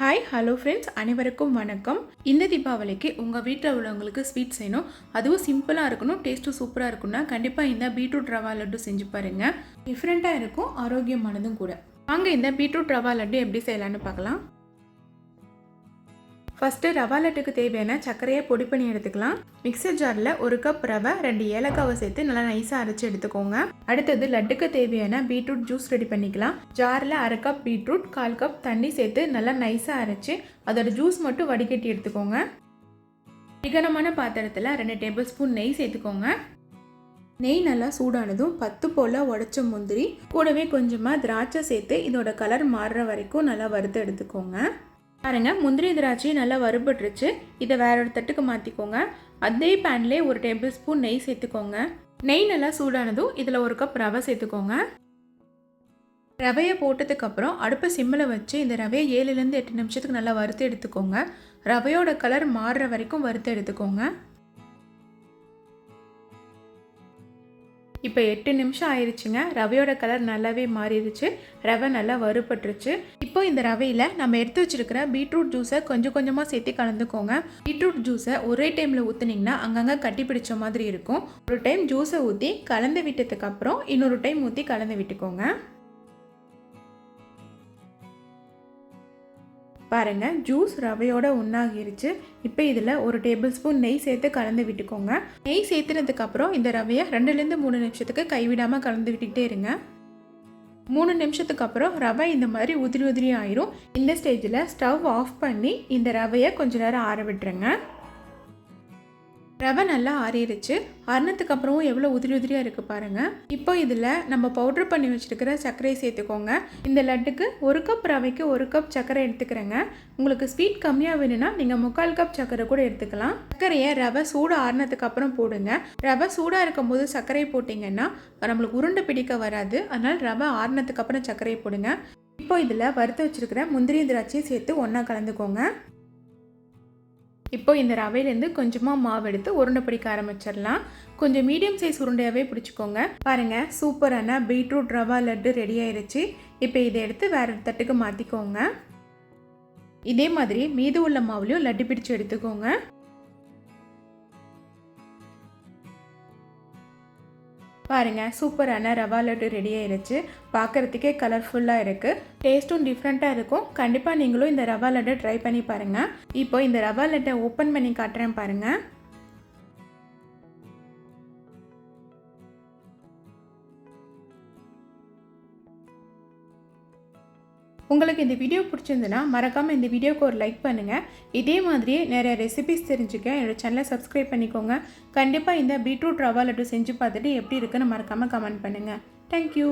Hi hello friends அனைவருக்கும் வணக்கம். இந்த தீபாவளிக்கு உங்கள் வீட்டில் உள்ளவங்களுக்கு ஸ்வீட் செய்யணும். அதுவும் சிம்பிளாக இருக்கணும் டேஸ்ட்டும் சூப்பராக இருக்கும்னா கண்டிப்பாக இந்த பீட்ரூட் ரவா லட்டு செஞ்சு பாருங்கள் டிஃப்ரெண்ட்டாக இருக்கும் ஆரோக்கியமானதும் கூட. வாங்க இந்த பீட்ரூட் ரவா லட்டு எப்படி செய்யலான்னு பார்க்கலாம். ஃபஸ்ட்டு ரவா லட்டுக்கு தேவையான சர்க்கரையை பொடி பண்ணி எடுத்துக்கலாம். மிக்சர் ஜாரில் ஒரு கப் ரவை ரெண்டு ஏலக்காவை சேர்த்து நல்லா நைஸாக அரைச்சி எடுத்துக்கோங்க. அடுத்தது லட்டுக்கு தேவையான பீட்ரூட் ஜூஸ் ரெடி பண்ணிக்கலாம். ஜாரில் அரை கப் பீட்ரூட் கால் கப் தண்ணி சேர்த்து நல்லா நைஸாக அரைச்சி அதோட ஜூஸ் மட்டும் வடிகட்டி எடுத்துக்கோங்க. அதிகனமான பாத்திரத்தில் ரெண்டு டேபிள் ஸ்பூன் நெய் சேர்த்துக்கோங்க. நெய் நல்லா சூடானதும் பத்து போல் உடச்ச முந்திரி கூடவே கொஞ்சமாக திராட்சை சேர்த்து இதோட கலர் மாறுற வரைக்கும் நல்லா வறுத்து எடுத்துக்கோங்க. பாருங்க முந்திரி திராட்சை நல்லா வறுபட்டுருச்சு. இதை வேற ஒரு தட்டுக்கு மாற்றிக்கோங்க அதே பேன்லேயே ஒரு டேபிள் ஸ்பூன் நெய் சேர்த்துக்கோங்க. நெய் நல்லா சூடானதும் இதில் ஒரு கப் ரவை சேர்த்துக்கோங்க. ரவையை போட்டதுக்கப்புறம் அடுப்பை சிம்மில் வச்சு இந்த ரவையை ஏழுலேருந்து எட்டு நிமிஷத்துக்கு நல்லா வறுத்து எடுத்துக்கோங்க. ரவையோட கலர் மாறுற வரைக்கும் வறுத்து எடுத்துக்கோங்க. இப்போ எட்டு நிமிஷம் ஆயிடுச்சுங்க ரவையோட கலர் நல்லாவே மாறிடுச்சு. ரவை நல்லா வறுபட்டுருச்சு. இப்போ இந்த ரவையில் நம்ம எடுத்து வச்சிருக்கிற பீட்ரூட் ஜூஸை கொஞ்சம் கொஞ்சமாக சேர்த்து கலந்துக்கோங்க. பீட்ரூட் ஜூஸை ஒரே டைமில் ஊற்றுனீங்கன்னா அங்கங்கே கட்டி பிடிச்ச மாதிரி இருக்கும். ஒரு டைம் ஜூஸை ஊற்றி கலந்து விட்டதுக்கப்புறம் இன்னொரு டைம் ஊற்றி கலந்து விட்டுக்கோங்க. பாருங்கள் ஜூஸ் ரவையோட ஒன்றாகிருச்சு இப்போ இதில் ஒரு டேபிள் ஸ்பூன் நெய் சேர்த்து கலந்து விட்டுக்கோங்க. நெய் சேர்த்துனதுக்கப்புறம் இந்த ரவையை ரெண்டுலேருந்து மூணு நிமிஷத்துக்கு கைவிடாமல் கலந்து விட்டுக்கிட்டே இருங்க. மூணு நிமிஷத்துக்கு அப்புறம் ரவை இந்த மாதிரி உதிரி உதிரி ஆயிரும். இந்த ஸ்டேஜில் ஸ்டவ் ஆஃப் பண்ணி இந்த ரவையை கொஞ்ச நேரம் ஆற விட்டுருங்க. ரவை நல்லா ஆறிடுச்சு. அரணத்துக்கு அப்புறமும் எவ்வளோ உதிரி உதிரியாக இருக்குது பாருங்கள் இப்போ இதில் நம்ம பவுட்ரு பண்ணி வச்சுருக்கிற சர்க்கரையை சேர்த்துக்கோங்க. இந்த லட்டுக்கு ஒரு கப் ரவைக்கு ஒரு கப் சர்க்கரை எடுத்துக்கிறேங்க. உங்களுக்கு ஸ்வீட் கம்மியாக வேணும்னா நீங்கள் முக்கால் கப் சர்க்கரை கூட எடுத்துக்கலாம். சர்க்கரையை ரவை சூடு ஆறினதுக்கு அப்புறம் போடுங்க. ரவை சூடாக இருக்கும் போது சர்க்கரை போட்டிங்கன்னா நம்மளுக்கு உருண்டை பிடிக்க வராது. அதனால் ரவை ஆறினதுக்கு அப்புறம் சர்க்கரையை போடுங்க. இப்போ இதில் வறுத்து வச்சுருக்கிற முந்திரி திராட்சையை சேர்த்து ஒன்றா கலந்துக்கோங்க. இப்போ இந்த ரவையிலேருந்து கொஞ்சமாக மாவு எடுத்து உருண்டை பிடிக்க ஆரம்பிச்சிடலாம். கொஞ்சம் மீடியம் சைஸ் உருண்டையாகவே பிடிச்சிக்கோங்க. பாருங்கள் சூப்பரான பீட்ரூட் ரவா லட்டு ரெடி ஆயிடுச்சு இப்போ இதை எடுத்து வேறு தட்டுக்கு மாற்றிக்கோங்க இதே மாதிரி மீது உள்ள மாவுலையும் லட்டு பிடிச்சு எடுத்துக்கோங்க. பாருங்கள் சூப்பரான ரவா லட்டு ரெடி ஆயிடுச்சு பார்க்குறதுக்கே கலர்ஃபுல்லாக இருக்குது டேஸ்ட்டும் டிஃப்ரெண்ட்டாக இருக்கும். கண்டிப்பாக நீங்களும் இந்த ரவா லட்டை ட்ரை பண்ணி பாருங்கள் இப்போ இந்த ரவா லட்டை ஓப்பன் பண்ணி காட்டுறேன் பாருங்கள் உங்களுக்கு இந்த வீடியோ பிடிச்சிருந்துன்னா மறக்காமல் இந்த வீடியோக்கு ஒரு லைக் பண்ணுங்கள் இதே மாதிரியே நிறைய ரெசிபிஸ் தெரிஞ்சுக்க என்னோடய சேனலை சப்ஸ்கிரைப் பண்ணிக்கோங்க. கண்டிப்பாக இந்த பீட்ரூட் ரவா லட்டு செஞ்சு பார்த்துட்டு எப்படி இருக்குன்னு மறக்காமல் கமெண்ட் பண்ணுங்கள் தேங்க்யூ